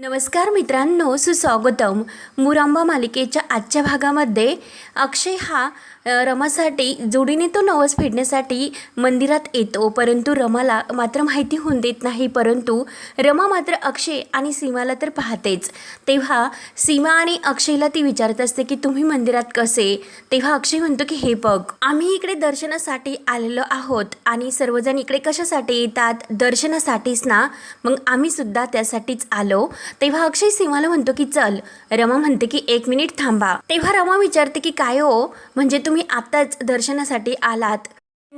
नमस्कार मित्रांनो सुस्वागतम. मुरांबा मालिकेच्या आजच्या भागामध्ये अक्षय हा रमासाठी जोडीने तो नवस फेडण्यासाठी मंदिरात येतो. परंतु रमाला मात्र माहिती होऊन देत नाही. परंतु रमा मात्र अक्षय आणि सीमाला तर पाहतेच. तेव्हा सीमा आणि अक्षयला ती विचारत असते की तुम्ही मंदिरात कसे? तेव्हा अक्षय म्हणतो की हे बघ आम्ही इकडे दर्शनासाठी आलेलो आहोत आणि सर्वजण इकडे कशासाठी येतात? दर्शनासाठीच ना? मग आम्ही सुद्धा त्यासाठीच आलो. तेव्हा अक्षय सिंहाला म्हणतो की चल रमा म्हणते की एक मिनिट थांबा. तेव्हा रमा विचारते की काय हो? म्हणजे तुम्ही आत्ताच दर्शनासाठी आलात.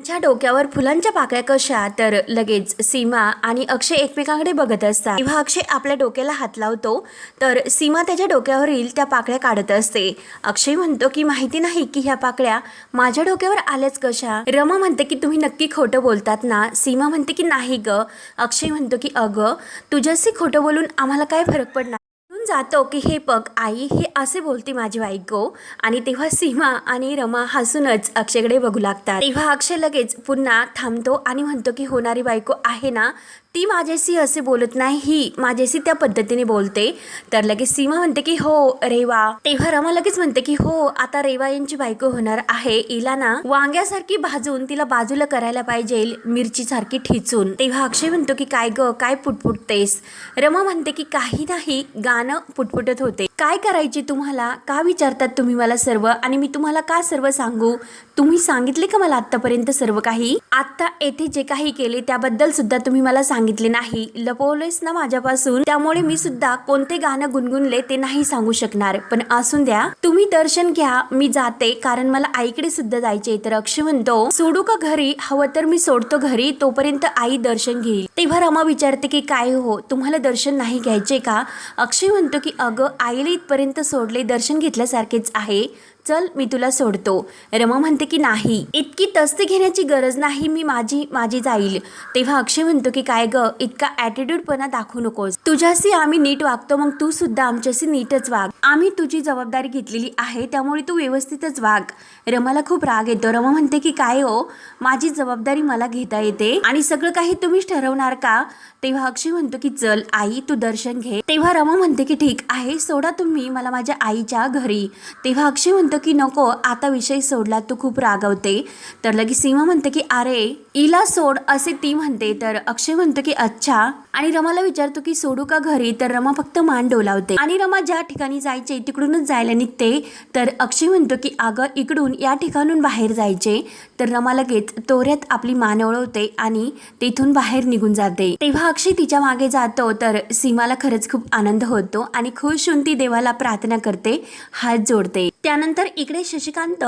त्यांच्या डोक्यावर फुलांच्या पाकळ्या कशा तर लगेच सीमा आणि अक्षय एकमेकांकडे बघत असतात. तेव्हा अक्षय आपल्या डोक्याला हात लावतो तर सीमा त्याच्या डोक्यावरील त्या पाकळ्या काढत असते. अक्षय म्हणतो की माहिती नाही की ह्या पाकळ्या माझ्या डोक्यावर आल्याच कशा? रमा म्हणते की तुम्ही नक्की खोटं बोलतात ना? सीमा म्हणते की नाही ग. अक्षय म्हणतो की अगं तुझ्याशी खोटं बोलून आम्हाला काय फरक पडणार? समजून जातो की हे बघ आई हे असे बोलते माझी बायको आणि तेव्हा सीमा आणि रमा हसूनच अक्षयकडे बघू लागतात. तेव्हा अक्षय लगेच पुन्हा थांबतो आणि म्हणतो की होणारी बायको आहे ना ती माझ्याशी असे बोलत नाही ही माझ्याशी त्या पद्धतीने बोलते. तर लगेच सीमा म्हणते की हो रेवा. तेव्हा रमा लगेच म्हणते की हो आता रेवा यांची बायको होणार आहे. इलाना ना वांग्यासारखी भाजून तिला बाजूला करायला पाहिजे मिरची सारखी ठिचून. तेव्हा अक्षय म्हणतो की काय ग काय पुटपुटतेस? रमा म्हणते की काही नाही गाणं पुटपुटत होते. काय करायचे तुम्हाला? का विचारतात तुम्ही मला सर्व? आणि मी तुम्हाला का सर्व सांगू? तुम्ही सांगितले का मला आतापर्यंत सर्व काही? आता येथे जे काही केले त्याबद्दल सुद्धा तुम्ही मला सांगितले नाही. लपवलेस ना माझ्यापासून? त्यामुळे मी सुद्धा कोणते गाणं गुणगुणले ते नाही सांगू शकणार. पण असून द्या तुम्ही दर्शन घ्या मी जाते. कारण मला आईकडे सुद्धा जायचे तर अक्षय म्हणतो सोडू का घरी? हवं तर मी सोडतो घरी. तोपर्यंत आई दर्शन घेईल. तेव्हा रमा विचारते की काय हो? तुम्हाला दर्शन नाही घ्यायचे का? अक्षय म्हणतो की अगं आईला इथपर्यंत सोडले दर्शन घेतल्यासारखेच आहे. चल मी तुला सोडतो. रमा म्हणते की नाही. इतकी तस्ती घेण्याची गरज नाही मी माझी माझी जाईल. तेव्हा अक्षय म्हणतो की काय ग इतका ॲटिट्यूडपणा दाखवू नकोस. तुझ्याशी आम्ही नीट वागतो मग तू सुद्धा आमच्याशी नीटच वाग. आम्ही तुझी जबाबदारी घेतलेली आहे त्यामुळे तू व्यवस्थितच वाग. रमाला खूप राग येतो. रमा म्हणते की काय हो? माझी जबाबदारी मला घेता येते. आणि सगळं काही तुम्हीच ठरवणार का? तेव्हा अक्षय म्हणतो की चल आई तू दर्शन घे. तेव्हा रमा म्हणते की ठीक आहे सोडा तुम्ही मला माझ्या आईच्या घरी. तेव्हा अक्षय म्हणतो की नको आता विषय सोडला तू खूप रागवते. तर लगेच सीमा म्हणते की अरे इला सोड असे ती म्हणते. तर अक्षय म्हणतो की अच्छा. आणि रमाला विचारतो की सोडू का घरी? तर रमा फक्त मान डोलावते. आणि रमा ज्या ठिकाणी जायचे तिकडूनच जायला निघते. तर अक्षय म्हणतो की अगं इकडून या ठिकाणून बाहेर जायचे. तर रमा लगेच तोऱ्यात आपली मान ओळवते आणि तिथून बाहेर निघून जाते. तेव्हा अक्षय तिच्यामागे जातो तर सीमाला खरंच खूप आनंद होतो आणि खुश होऊन ती देवाला प्रार्थना करते हात जोडते. त्यानंतर इकडे शशिकांत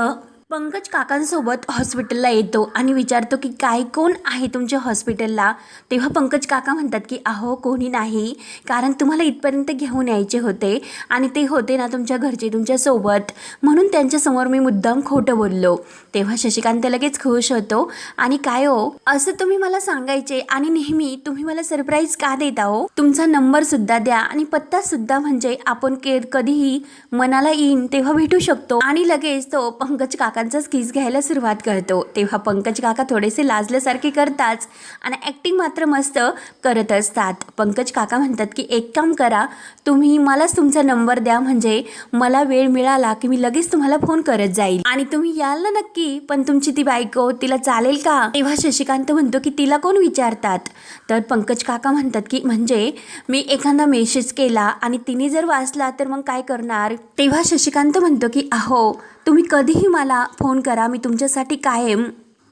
पंकज काकांसोबत हॉस्पिटलला येतो आणि विचारतो की काय कोण आहे तुमच्या हॉस्पिटलला तेव्हा पंकज काका म्हणतात की अहो कोणी नाही. कारण तुम्हाला इथपर्यंत घेऊन यायचे होते आणि ते होते ना तुमच्या घरचे तुमच्यासोबत म्हणून त्यांच्यासमोर मी मुद्दाम खोटं बोललो. तेव्हा शशिकांत लगेच खुश होतो आणि काय हो असं तुम्ही मला सांगायचे आणि नेहमी तुम्ही मला सरप्राईज का देता हो? तुमचा नंबर सुद्धा द्या आणि पत्ता सुद्धा म्हणजे आपण के कधीही मनाला येईन तेव्हा भेटू शकतो. आणि लगेच तो पंकज काका काकांचाच किस घ्यायला सुरुवात करतो. तेव्हा पंकज काका थोडेसे लाजल्यासारखे करताच आणि ॲक्टिंग मात्र मस्त करत असतात. पंकज काका म्हणतात की एक काम करा तुम्ही मलाच तुमचा नंबर द्या. म्हणजे मला वेळ मिळाला की मी लगेच तुम्हाला फोन करत जाईल. आणि तुम्ही याल ना नक्की पण तुमची ती बायको तिला चालेल का? तेव्हा शशिकांत म्हणतो की तिला कोण विचारतात? तर पंकज काका म्हणतात की म्हणजे मी एखादा मेसेज केला आणि तिने जर वाचला तर मग काय करणार? तेव्हा शशिकांत म्हणतो की अहो तुम्ही कधीही मला फोन करा मी तुमच्यासाठी कायम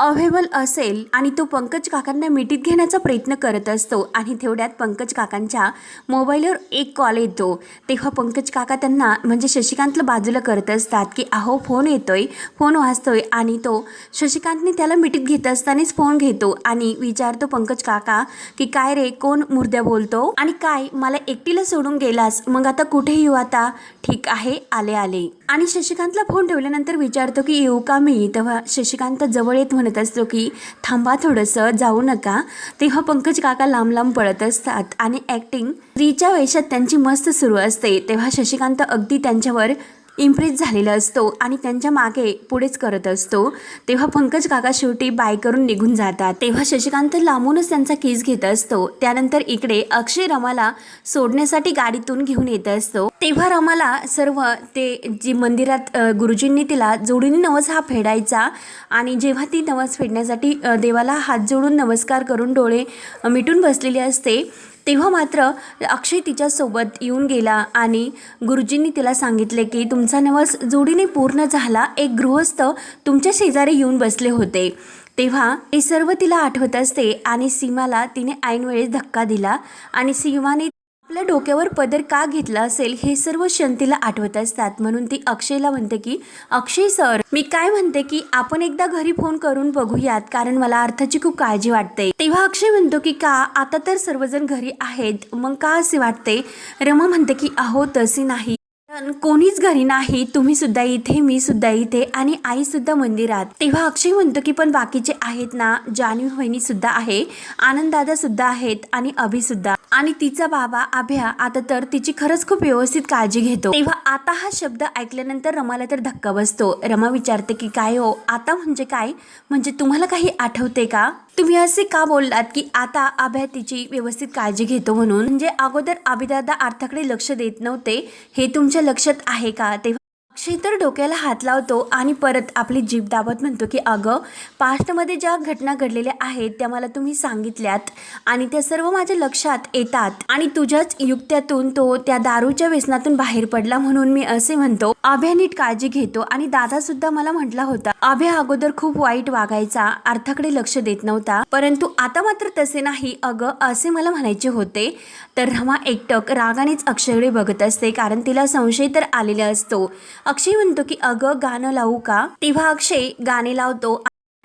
अवेलेबल असेल आणि तो पंकज काकांना मिठीत घेण्याचा प्रयत्न करत असतो आणि तेवढ्यात पंकज काकांच्या मोबाईलवर एक कॉल येतो. तेव्हा पंकज काका त्यांना म्हणजे शशिकांतला बाजूला करत असतात की अहो फोन येतोय फोन वाजतोय. आणि तो शशिकांतने त्याला मिठीत घेत असतानाच फोन घेतो आणि विचारतो पंकज काका की काय रे कोण मुर्द्या बोलतो? आणि काय मला एकटीला सोडून गेलास मग आता कुठे येऊ आता? ठीक आहे आले आले. आणि शशिकांतला फोन ठेवल्यानंतर विचारतो की येऊ का मी? तेव्हा शशिकांत जवळ येत म्हणत असतो की थांबा थोडंसं जाऊ नका. तेव्हा पंकज काका लांब लांब पळत असतात आणि ॲक्टिंग स्त्रीच्या वेशात त्यांची मस्त सुरू असते. तेव्हा शशिकांत अगदी त्यांच्यावर इम्प्रेस झालेला असतो आणि त्यांच्या मागे पुढेच करत असतो. तेव्हा पंकज काका शेवटी बाय करून निघून जातात. तेव्हा शशिकांत लांबूनच त्यांचा केस घेत असतो. त्यानंतर इकडे अक्षय रमाला सोडण्यासाठी गाडीतून घेऊन येत असतो. तेव्हा रमाला सर्व ते जी मंदिरात गुरुजींनी तिला जोडीने नवस हा फेडायचा आणि जेव्हा ती नवस फेडण्यासाठी देवाला हात जोडून नमस्कार करून डोळे मिटून बसलेली असते तेव्हा मात्र अक्षय तिच्यासोबत येऊन गेला आणि गुरुजींनी तिला सांगितले की तुमचा नवस जोडीने पूर्ण झाला. एक गृहस्थ तुमच्या शेजारी येऊन बसले होते. तेव्हा हे सर्व तिला आठवत असते आणि सीमाला तिने ऐनवेळेस धक्का दिला आणि सीमाने आपल्या डोक्यावर पदर का घेतला असेल हे सर्व शंतीला आठवत असतात. म्हणून ती अक्षयला म्हणते की अक्षय सर मी काय म्हणते की आपण एकदा घरी फोन करून बघूयात कारण मला अर्थाची खूप काळजी वाटते तेव्हा अक्षय म्हणतो की का आता तर सर्वजण घरी आहेत मग का असे वाटते रमा म्हणते की अहो तसे नाही. कारण कोणीच घरी नाही तुम्ही सुद्धा इथे मी सुद्धा इथे आणि आई सुद्धा मंदिरात तेव्हा अक्षय म्हणतो की पण बाकीचे आहेत ना? जान्हवी वहिनी सुद्धा आहे आनंद दादा सुद्धा आहेत आणि अभि सुद्धा आणि तिचा बाबा अभ्या आता तर तिची खरंच खूप व्यवस्थित काळजी घेतो. तेव्हा आता हा शब्द ऐकल्यानंतर रमाला तर धक्का बसतो. रमा विचारते की काय हो? आता म्हणजे काय? म्हणजे तुम्हाला काही आठवते का? तुम्ही असे का बोललात की आता अभ्या तिची व्यवस्थित काळजी घेतो म्हणून? म्हणजे अगोदर अभिदादा अर्थाकडे लक्ष देत नव्हते. हे तुमच्या लक्षात आहे का? तेव्हा अक्षय तर डोक्याला हात लावतो आणि परत आपली जीभ दाबत म्हणतो की अगं पास्टमध्ये ज्या घटना घडलेल्या आहेत त्या मला तुम्ही सांगितल्यात आणि त्या सर्व माझ्या लक्षात येतात आणि तुझ्याच युक्त्यातून तो त्या दारूच्या व्यसनातून बाहेर पडला म्हणून मी असे म्हणतो. अभ्या नीट काळजी घेतो आणि दादा सुद्धा मला म्हटला होता अभ्या अगोदर खूप वाईट वागायचा अर्थाकडे लक्ष देत नव्हता परंतु आता मात्र तसे नाही अगं असे मला म्हणायचे होते. तर रमा एकटक रागानेच अक्षयकडे बघत असते कारण तिला संशय तर आलेला असतो. अक्षय म्हणतो की अगं गाणं लावू का? तेव्हा अक्षय गाणे लावतो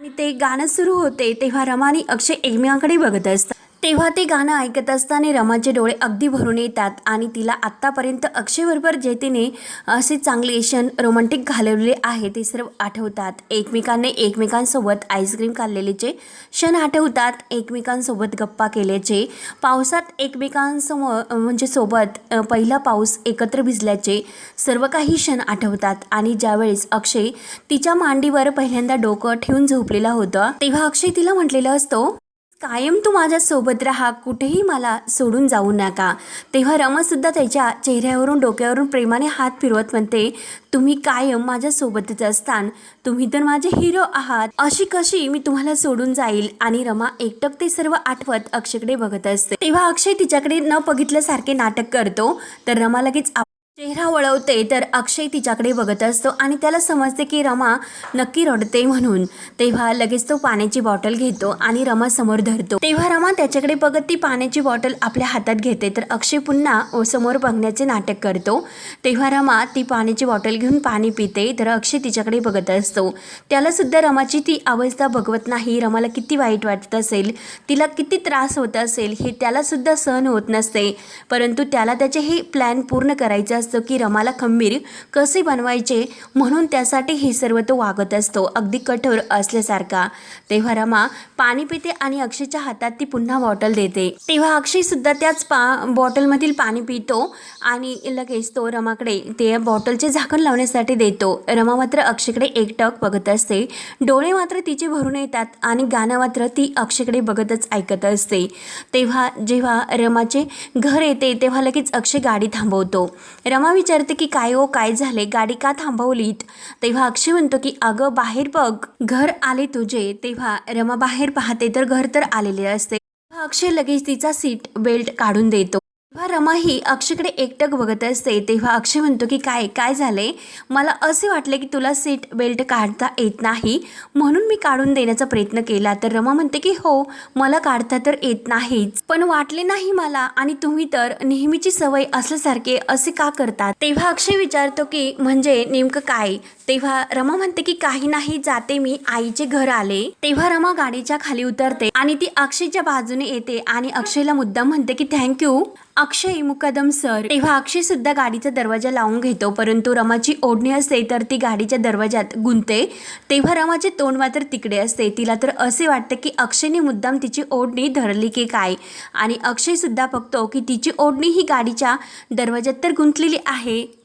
आणि ते गाणं सुरू होते तेव्हा रमानी अक्षय एकमेकांकडे बघत असतात. तेव्हा ते गाणं ऐकत असताना रमाचे डोळे अगदी भरून येतात आणि तिला आत्तापर्यंत अक्षयबरोबर जे तिने असे चांगले क्षण रोमॅन्टिक घालवलेले आहे ते सर्व आठवतात. एकमेकांनी एकमेकांसोबत आईस्क्रीम खाल्लेलेचे क्षण आठवतात. एकमेकांसोबत गप्पा केल्याचे पावसात एकमेकांसमोर म्हणजे सोबत पहिला पाऊस एकत्र भिजल्याचे सर्व काही क्षण आठवतात. आणि ज्यावेळेस अक्षय तिच्या मांडीवर पहिल्यांदा डोकं ठेवून झोपलेला होता तेव्हा अक्षय तिला म्हटलेला असतो कायम तू माझ्या सोबत राहा कुठेही मला सोडून जाऊ नका. तेव्हा रमासुद्धा त्याच्या चेहऱ्यावरून डोक्यावरून प्रेमाने हात फिरवत म्हणते तुम्ही कायम माझ्यासोबतच असतान. तुम्ही तर माझे हिरो आहात. अशी कशी मी तुम्हाला सोडून जाईल? आणि रमा एकटक ते सर्व आठवत अक्षयकडे बघत असते. तेव्हा अक्षय तिच्याकडे न बघितल्यासारखे नाटक करतो. तर रमा लगेच आप- चेहरा वळवते तर अक्षय तिच्याकडे बघत असतो आणि त्याला समजते की रमा नक्की रडते म्हणून. तेव्हा लगेच तो पाण्याची बॉटल घेतो आणि रमा समोर धरतो. तेव्हा रमा त्याच्याकडे बघत ती पाण्याची बॉटल आपल्या हातात घेते तर अक्षय पुन्हा समोर बघण्याचे नाटक करतो. तेव्हा रमा ती पाण्याची बॉटल घेऊन पाणी पिते तर अक्षय तिच्याकडे बघत असतो. त्यालासुद्धा रमाची ती अवस्था बघवत नाही. रमाला किती वाईट वाटत असेल तिला किती त्रास होत असेल हे त्यालासुद्धा सहन होत नसते. परंतु त्याला त्याचे हे प्लॅन पूर्ण करायचे असते की रमाला खंबीर कसे बनवायचे म्हणून त्यासाठी हे सर्व तो वागत असतो. अगदी कठोर असल्यासारखा. तेव्हा रमा पाणी पिते आणि अक्षयच्या हातात ती पुन्हा बॉटल देते. तेव्हा अक्षय सुद्धा त्याच पा बॉटलमधील पाणी पितो आणि लगेच तो रमाकडे ते बॉटलचे झाकण लावण्यासाठी देतो. रमा मात्र अक्षयकडे एकटक बघत असते. डोळे मात्र तिचे भरून येतात आणि गाणं मात्र ती अक्षयकडे बघतच ऐकत असते. तेव्हा जेव्हा रमाचे घर येते तेव्हा लगेच अक्षय गाडी थांबवतो. रमा विचारते की काय हो काय झाले? गाडी का थांबवलीत? तेव्हा अक्षय म्हणतो की अगं बाहेर बघ घर आले तुझे. तेव्हा रमा बाहेर पाहते तर घर तर आलेले असते. तेव्हा अक्षय लगेच तिचा सीट बेल्ट काढून देतो. रमा ही अक्षयकडे एकटक बघत असते तेव्हा अक्षय म्हणतो की काय काय झाले मला असे वाटले की तुला सीट बेल्ट काढता येत नाही. म्हणून मी काढून देण्याचा प्रयत्न केला. तर रमा म्हणते की हो मला काढता तर येत नाहीच. पण वाटले नाही मला आणि तुम्ही तर नेहमीची सवय असल्यासारखे असे का करतात? तेव्हा अक्षय विचारतो की म्हणजे नेमकं काय? तेव्हा रमा म्हणते की काही नाही जाते मी. आईचे घर आले. तेव्हा रमा गाडीच्या खाली उतरते आणि ती अक्षयच्या बाजूने येते आणि अक्षयला मुद्दाम म्हणते की थँक्यू. अक्षय मुकदम सर तेव्हा अक्षय सुद्धा गाडीचा दरवाजा लावून घेतो. परंतु रमाची ओढणी असते तर ती गाडीच्या दरवाजात गुंतते. तेव्हा रमाचे तोंड मात्र तिकडे असते. तिला तर असे वाटते की अक्षयने मुद्दाम तिची ओढणी धरली की काय? आणि अक्षय सुद्धा बघतो की तिची ओढणी ही गाडीच्या दरवाजात तर गुंतलेली आहे.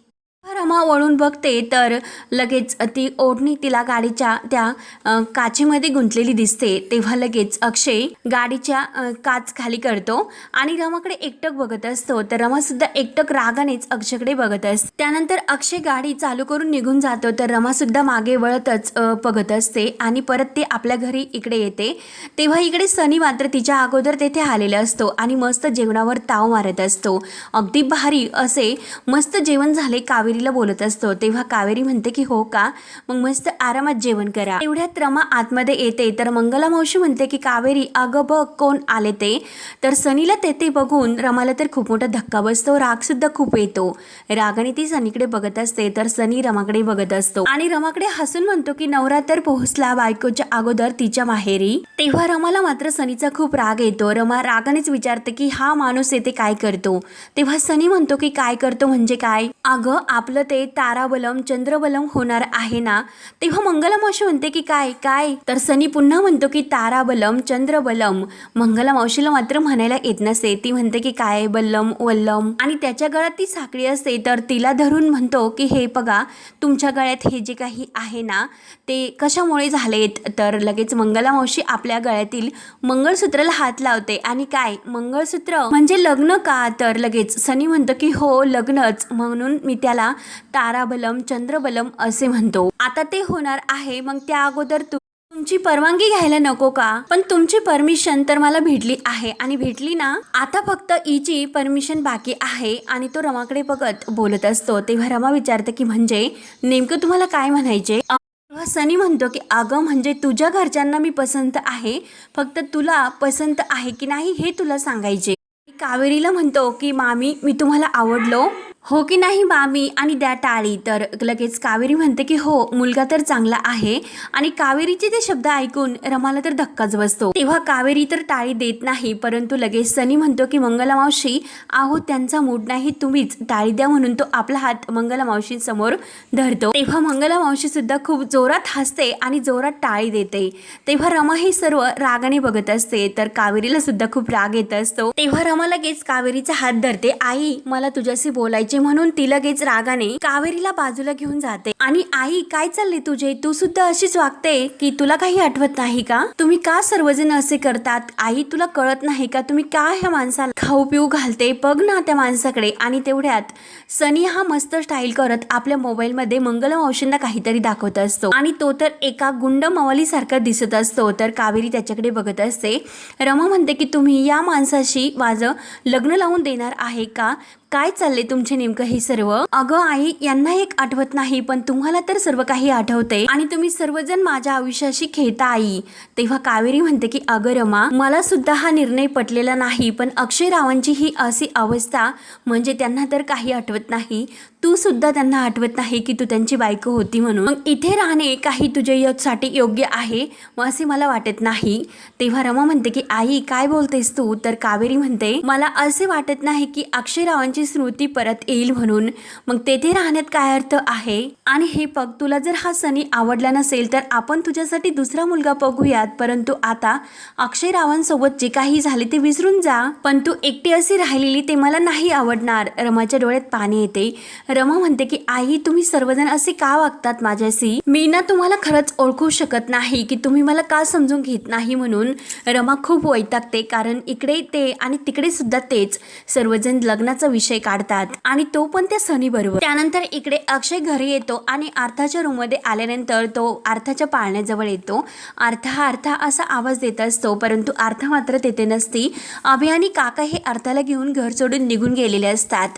रमा वळून बघते तर लगेच ती ओढणी तिला गाडीच्या त्या काचेमध्ये गुंतलेली दिसते. तेव्हा लगेच अक्षय गाडीच्या काच खाली करतो आणि रमाकडे एकटक बघत असतो. तर रमा सुद्धा एकटक रागानेच अक्षयकडे बघत असते त्यानंतर अक्षय गाडी चालू करून निघून जातो. तर रमा सुद्धा मागे वळतच बघत असते आणि परत ते आपल्या घरी इकडे येते. तेव्हा इकडे सनी मात्र तिच्या अगोदर तेथे आलेला असतो आणि मस्त जेवणावर ताव मारत असतो. अगदी भारी असे मस्त जेवण झाले कावेरीला बोलत असतो तेव्हा कावेरी म्हणते की हो का? मग मस्त आरामात जेवण करा. एवढ्यात रमा आतमध्ये येते तर मंगला मावशी म्हणते की कावेरी अगं बघ कोण आले ते. तर सनीला तेथे बघून रमाला तर खूप मोठा धक्का बसतो रागसुद्धा खूप येतो. रागाने ती सनीकडे बघत असते तर सनी रमाकडे बघत असतो. आणि रमाकडे हसून म्हणतो की नवरा तर पोहोचला बायकोच्या अगोदर तिच्या माहेरी. तेव्हा रमाला मात्र सनीचा खूप राग येतो. रमा रागानेच विचारते की हा माणूस येते काय करतो? तेव्हा सनी म्हणतो की काय करतो म्हणजे काय? अगं आपलं ते ताराबलम चंद्रबलम होणार आहे ना? तेव्हा मंगलमावशी म्हणते की काय काय? तर सनी पुन्हा म्हणतो की ताराबलम चंद्रबलम. मंगला मावशीला मात्र म्हणायला येत नसे. ती म्हणते की काय बल्लम वल्लम? आणि त्याच्या गळ्यात ती साखळी असते तर तिला धरून म्हणतो की हे बघा तुमच्या गळ्यात हे जे काही आहे ना ते कशामुळे झालेत? तर लगेच मंगला मावशी आपल्या गळ्यातील मंगळसूत्राला हात लावते. आणि काय? मंगळसूत्र म्हणजे लग्न का? तर लगेच सनी म्हणतो की हो लग्नच. म्हणून मी त्याला ताराबलम चंद्रबलम असे म्हणतो. आता ते होणार आहे मग त्या अगोदर तू तुमची परवानगी घ्यायला नको का? पण तुमची परमिशन तर मला भेटली आहे. आणि भेटली ना? आता फक्त ईची परमिशन बाकी आहे. आणि तो रमाकडे बघत बोलत असतो. तेव्हा रमा विचारते की म्हणजे नेमकं तुम्हाला काय म्हणायचे? तेव्हा सनी म्हणतो की अगं म्हणजे तुझ्या घरच्यांना मी पसंत आहे. फक्त तुला पसंत आहे की नाही हे तुला सांगायचे. कावेरीला म्हणतो की मामी मी तुम्हाला आवडलो. हो की नाही मामी? आणि द्या टाळी. तर लगेच कावेरी म्हणते की हो मुलगा तर चांगला आहे. आणि कावेरीचे ते शब्द ऐकून रमाला तर धक्काच बसतो. तेव्हा कावेरी तर टाळी देत नाही परंतु लगेच सनी म्हणतो की मंगला मावशी आहो त्यांचा मूड नाही तुम्हीच टाळी द्या म्हणून तो आपला हात मंगला मावशींसमोर धरतो. तेव्हा मंगला मावशी सुद्धा खूप जोरात हसते आणि जोरात टाळी देते. तेव्हा रमा हे सर्व रागाने बघत असते तर कावेरीला सुद्धा खूप राग येत असतो. तेव्हा रमा लगेच कावेरीचा हात धरते आई मला तुझ्याशी बोलायचे म्हणून ती लगेच रागाने कावेरीला बाजूला घेऊन जाते. आणि आई काय चालले तुझे? तू सुद्धा अशीच वागते की तुला काही आठवत नाही का? तुम्ही का सर्वजण असे करतात? आई तुला कळत नाही का? तुम्ही का ह्या माणसाला खाऊ पिऊ घालते? बघ ना त्या माणसाकडे. आणि तेवढ्यात सनी हा मस्त स्टाईल करत आपल्या मोबाईलमध्ये मंगल मावशींना काहीतरी दाखवत असतो. आणि तो तर एका गुंड मवाली सारखा दिसत असतो. तर कावेरी त्याच्याकडे बघत असते. रमा म्हणते की तुम्ही या माणसाशी माझं लग्न लावून देणार आहे का? काय चालले तुमचे नेमकं हे सर्व? अगं आई यांना एक आठवत नाही पण तुम्हाला तर सर्व काही आठवते आणि तुम्ही सर्वजण माझ्या आयुष्याशी खेळता आई. तेव्हा कावेरी म्हणते की अगं रमा मला सुद्धा हा निर्णय पटलेला नाही पण अक्षय रावांची ही अशी अवस्था म्हणजे त्यांना तर काही आठवत नाही तू सुद्धा त्यांना आठवत नाही की तू त्यांची बायको होती म्हणून. मग इथे राहणे काही तुझ्या यशसाठी योग्य आहे? मग असे मला वाटत नाही. तेव्हा रमा म्हणते की आई काय बोलतेस तू? तर कावेरी म्हणते मला असे वाटत नाही की अक्षयरावांची स्मृती परत येईल म्हणून. मग तेथे राहण्यात काय अर्थ आहे? आणि हे बघ तुला जर हा सनी आवडला नसेल तर आपण तुझ्यासाठी दुसरा मुलगा बघूयात. परंतु आता अक्षयरावांसोबत जे काही झाले ते विसरून जा. पण तू एकटी अशी राहिलेली ते मला नाही आवडणार. रमाच्या डोळ्यात पाणी येते. रमा म्हणते की आई तुम्ही सर्वजण असे का वागतात माझ्याशी? मी ना तुम्हाला खरंच ओळखू शकत नाही की तुम्ही मला का समजून घेत नाही म्हणून रमा खूप वैतागते कारण इकडे ते आणि तिकडे सुद्धा तेच सर्वजण लग्नाचा विषय काढतात आणि तो पण त्या सनी बरोबर. त्यानंतर इकडे अक्षय घरी येतो आणि अर्थाच्या रूममध्ये आल्यानंतर तो अर्थाच्या पाळण्याजवळ येतो. अर्थ हा अर्थ असा आवाज देत असतो परंतु अर्थ मात्र तेथे नसती. अभि आणि काका हे अर्थाला घेऊन घर सोडून निघून गेलेले असतात.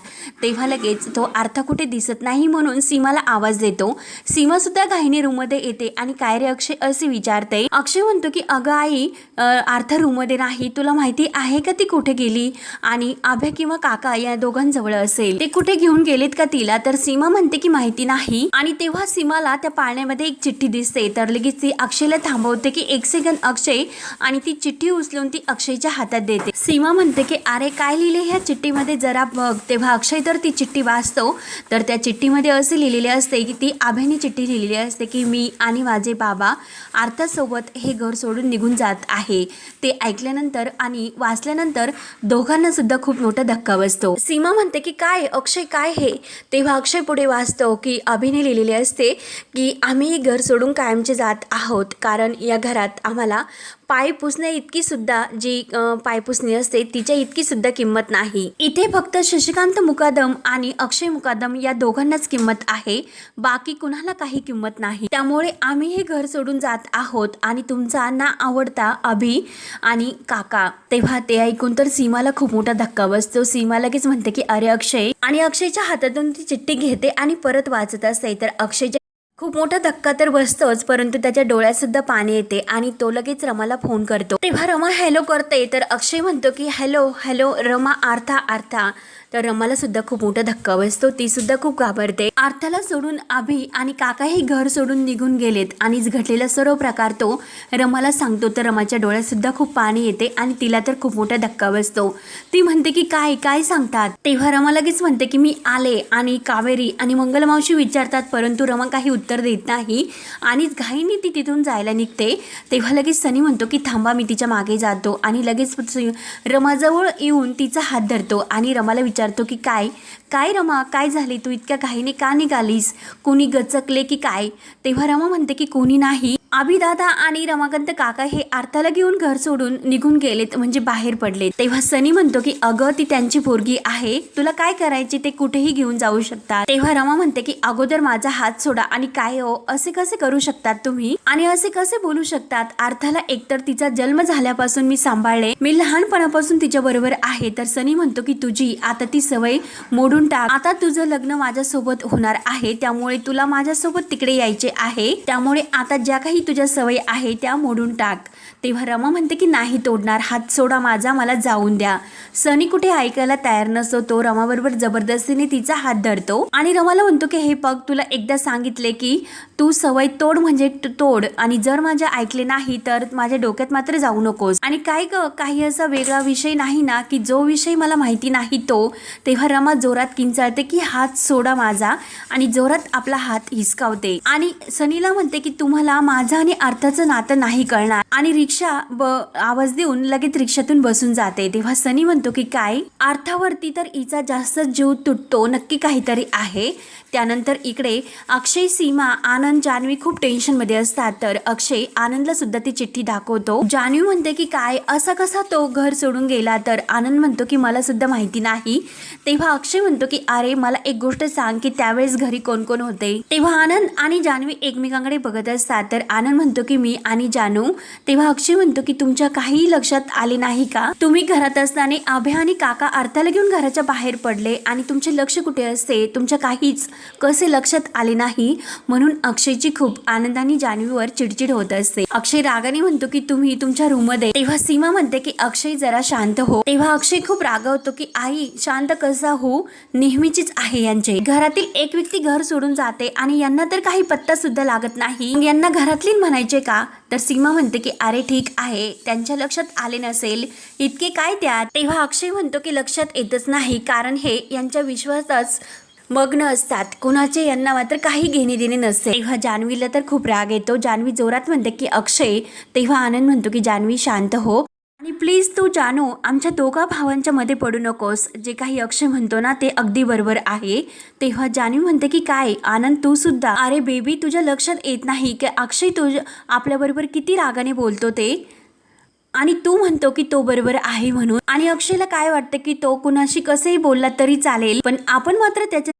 तेव्हा लगेच तो अर्थ कुठे दिसत नाही म्हणून सीमाला आवाज देतो. सीमा सुद्धा घाईने रूममध्ये येते आणि काय रे अक्षय? असे विचारते. अक्षय म्हणतो की अगं आई अ, अर्थ रूममध्ये नाही. तुला माहिती आहे का ती कुठे गेली? आणि आभ्या किंवा काका या दोघांजवळ असेल. ते कुठे घेऊन गेलेत का तिला? तर सीमा म्हणते की माहिती नाही. आणि तेव्हा सीमाला त्या पाळण्यामध्ये एक चिठ्ठी दिसते. तर लगेच ती अक्षयला थांबवते की एक सेकंद अक्षय. आणि ती चिठ्ठी उचलून ती अक्षयच्या हातात देते. सीमा म्हणते की अरे काय लिहिले ह्या चिठ्ठीमध्ये? जरा बघ. तेव्हा अक्षय तर ती चिठ्ठी वाचतो. तर त्या चिठ्ठीमध्ये असे लिहिलेले असते की ती आभ्यानी चिठ्ठी लिहिलेली असते की मी आणि माझे बाबा अर्थासोबत हे घर सोडून निघून जात आहे. ते ऐकल्यानंतर आणि वाचल्यानंतर दोघांना सुद्धा खूप मोठा धक्का बसतो. सीमा म्हणते की काय अक्षय काय हे? तेव्हा अक्षय पुढे वाचतो की अभिने लिहिलेले असते की आम्ही घर सोडून कायमचे जात आहोत. कारण या घरात आम्हाला पाय पुसण्या इतकी सुद्धा जी पायपुसणी असते तिच्या इतकी सुद्धा किंमत नाही. इथे फक्त शशिकांत मुकादम आणि अक्षय मुकादम या दोघांनाच किंमत आहे. बाकी कुणाला काही किंमत नाही. त्यामुळे आम्ही हे घर सोडून जात आहोत आणि तुमचा ना आवडता अभि आणि काका. तेव्हा ते ऐकून तर सीमाला खूप मोठा धक्का बसतो. सीमा लगेच म्हणते की अरे अक्षय. आणि अक्षयच्या हातातून ती चिठ्ठी घेते आणि परत वाचत असते. तर अक्षयच्या खूप मोठा धक्का तर बसतोच परंतु त्याच्या डोळ्यात सुद्धा पाणी येते आणि तो लगेच रमाला फोन करतो. तेव्हा रमा हॅलो करते. तर अक्षय म्हणतो की हॅलो हॅलो रमा आर्था आर्था. तर रमाला सुद्धा खूप मोठा धक्का बसतो. ती सुद्धा खूप घाबरते. आर्थाला सोडून अभि आणि काकाही घर सोडून निघून गेलेत. आणि घडलेला सर्व प्रकार तो रमाला सांगतो. तर रमाच्या डोळ्यात सुद्धा खूप पाणी येते आणि तिला तर खूप मोठा धक्का बसतो. ती म्हणते की काय काय सांगतात? तेव्हा रमा लगेच म्हणते की मी आले आणि कावेरी आणि मंगलमावशी विचारतात परंतु रमा काही उत्तर देत नाही आणि घाईने ती तिथून जायला निघते. तेव्हा लगेच सनी म्हणतो की थांबा मी तिच्यामागे जातो. आणि लगेच रमाजवळ येऊन तिचा हात धरतो आणि रमाला विचार विचारतो की काय? काय रमा काय झाले? तू इतक्या घाईने का निघालीस? कोणी गचकले की काय? तेव्हा रमा म्हणते की कोणी नाही. अभिदादा आणि रमाकांत काका हे अर्थाला घेऊन घर सोडून निघून गेलेत म्हणजे बाहेर पडले तेव्हा सनी म्हणतो की अगं ती त्यांची पोरगी आहे. तुला काय करायची? ते कुठेही घेऊन जाऊ शकतात. तेव्हा रमा म्हणते की अगोदर माझा हात सोडा आणि काय हो? असे कसे करू शकतात तुम्ही? आणि असे कसे बोलू शकतात? अर्थाला एकतर तिचा जन्म झाल्यापासून मी सांभाळले. मी लहानपणापासून तिच्या बरोबर आहे. तर सनी म्हणतो की तुझी आता ती सवय मोडून टाक. आता तुझं लग्न माझ्यासोबत होणार आहे. त्यामुळे तुला माझ्यासोबत तिकडे यायचे आहे. त्यामुळे आता ज्या काही तुझ्या सवय आहे त्या मोडून टाक. तेव्हा रमा म्हणते की नाही तोडणार हात सोडा माझा मला जाऊन द्या. सनी कुठे ऐकायला तयार नसतो तो रमाबरोबर जबरदस्तीने तिचा हात धरतो. आणि रमाला म्हणतो की हे पग तुला एकदा सांगितले की तू सवय तोड म्हणजे तोड. आणि जर माझ्या ऐकले नाही तर माझ्या डोक्यात मात्र जाऊ नकोस. आणि काय ग काही असा वेगळा विषय नाही ना की जो विषय मला माहिती नाही तो. तेव्हा रमा जोरात किंचाळते की हात सोडा माझा. आणि जोरात आपला हात हिसकावते. आणि सनीला म्हणते की तुम्हाला माझा आणि अर्थाचं नातं नाही कळणार. आणि रिक्षा ब आवाज देऊन लगेच रिक्षातून बसून जाते. तेव्हा सनी म्हणतो की काय? अर्थावरती तर हिचा जास्त जीव तुटतो. नक्की काहीतरी आहे. त्यानंतर इकडे अक्षय सीमा आनंद जान्हवी खूप टेन्शनमध्ये असतात. तर अक्षय आनंदला सुद्धा ती चिठ्ठी दाखवतो. जान्हवी म्हणते की काय? असा कसा तो घर सोडून गेला? तर आनंद म्हणतो की मला सुद्धा माहिती नाही. तेव्हा अक्षय म्हणतो की अरे मला एक गोष्ट सांग की त्यावेळेस घरी कोण कोण होते? तेव्हा आनंद आणि जान्हवी एकमेकांकडे बघत असतात. तर आनंद म्हणतो की मी आणि जानू. तेव्हा अक्षय म्हणतो की तुमच्या काही लक्षात आले नाही का? तुम्ही घरात असताना अभय आणि काका अर्थाला घेऊन घराच्या बाहेर पडले आणि तुमचे लक्ष कुठे असते? तुमच्या काहीच कसे लक्षात आले नाही? म्हणून अक्षयची खूप आनंदाने जान्हवीवर चिडचिड होत असते. अक्षय रागाने म्हणतो की तुम्ही तुमच्या रूममध्ये तेव्हा सीमा म्हणते की अक्षय जरा शांत हो. तेव्हा अक्षय खूप रागवतो की आई शांत कसा हो? नेहमीचीच आहे यांचे. घरातील एक व्यक्ती घर सोडून जाते आणि यांना तर काही पत्ता सुद्धा लागत नाही. यांना घरातली म्हणायचे का? तर सीमा म्हणते की अरे ठीक आहे त्यांच्या लक्षात आले नसेल. इतके काय त्या तेव्हा अक्षय म्हणतो की लक्षात येतच नाही कारण हे यांच्या विश्वासच मग्न असतात. कुणाचे यांना मात्र काही घेणे देणे नसते. तेव्हा जान्हवीला तर खूप राग येतो. जान्हवी जोरात म्हणते की अक्षय. तेव्हा आनंद म्हणतो की जान्हवी शांत हो. आणि प्लीज तू जानू आमच्या दोघा भावांच्या मध्ये पडू नकोस. जे काही अक्षय म्हणतो ना ते अगदी बरोबर आहे. तेव्हा जानू म्हणते की काय? आनंद तू सुद्धा? अरे बेबी तुझ्या लक्षात येत नाही की अक्षय तुझ्या आपल्याबरोबर किती रागाने बोलतो ते? आणि तू म्हणतो की तो बरोबर आहे म्हणून. आणि अक्षयला काय वाटतं की तो कुणाशी कसंही बोलला तरी चालेल पण आपण मात्र त्याच्या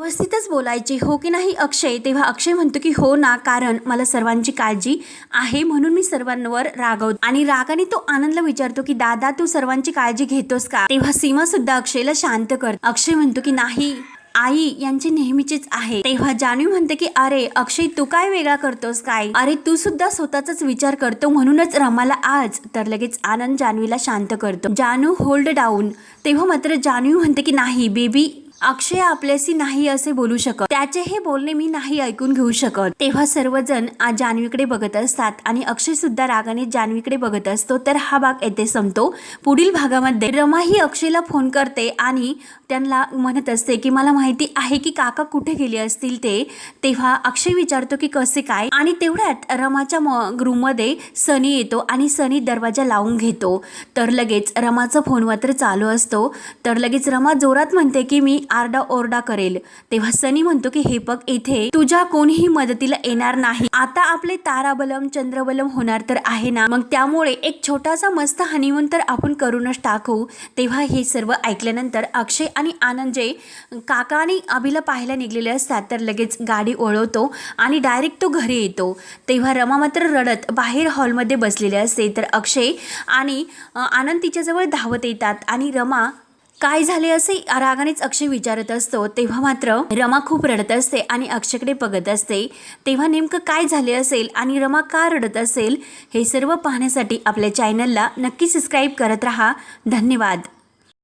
व्यवस्थितच बोलायचे हो की नाही अक्षय? तेव्हा अक्षय म्हणतो की हो ना कारण मला सर्वांची काळजी आहे म्हणून मी सर्वांवर रागवतो. आणि रागाने तो आनंदला विचारतो की दादा तू सर्वांची काळजी घेतोस का? तेव्हा सीमा सुद्धा अक्षयला शांत कर अक्षय म्हणतो की नाही आई यांचे नेहमीचेच आहे. तेव्हा जानवी म्हणते की अरे अक्षय तू काय वेगळा करतोस काय? अरे तू सुद्धा स्वतःचाच विचार करतो म्हणूनच रमाला आज. तर लगेच आनंद जानवीला शांत करतो. जानू होल्ड डाऊन तेव्हा मात्र जानवी म्हणते की नाही बेबी अक्षय आपल्याशी नाही असे बोलू शकत. त्याचे हे बोलणे मी नाही ऐकून घेऊ शकत. तेव्हा सर्वजण आ- जान्हवीकडे बघत असतात आणि अक्षय सुद्धा रागाने जान्हवीकडे बघत असतो. तर हा भाग येथे संपतो. पुढील भागामध्ये रमा ही अक्षयला फोन करते आणि त्यांना म्हणत असते की मला माहिती आहे की काका कुठे गेले असतील ते. तेव्हा अक्षय विचारतो की कसे काय? आणि तेवढ्यात रमाच्या रूममध्ये सनी येतो आणि सनी दरवाजा लावून घेतो. तर लगेच रमाचा फोन मात्र चालू असतो. तर लगेच रमा जोरात म्हणते की मी आरडा ओरडा करेल. तेव्हा सनी म्हणतो की हे बघ इथे तुझ्या कोणीही मदतीला येणार नाही. आता आपले ताराबलम चंद्रबलम होणार तर आहे ना? मग त्यामुळे एक छोटासा मस्त हनीमून तर आपण करूनच टाकू. तेव्हा हे सर्व ऐकल्यानंतर अक्षय आणि आनंद जे काका आणि अभिला पाहायला निघलेले असतात. तर लगेच गाडी ओळवतो आणि डायरेक्ट तो घरी येतो. तेव्हा रमा मात्र रडत बाहेर हॉलमध्ये बसलेले असते. तर अक्षय आणि आनंद तिच्याजवळ धावत येतात आणि रमा काय झाले असे रागानेच अक्षय विचारत असतो तेव्हा मात्र रमा खूप रडत असते आणि अक्षयकडे बघत असते. तेव्हा नेमकं काय झाले असेल आणि रमा का रडत असेल हे सर्व पाहण्यासाठी आपल्या चॅनलला नक्की सबस्क्राईब करत राहा. धन्यवाद.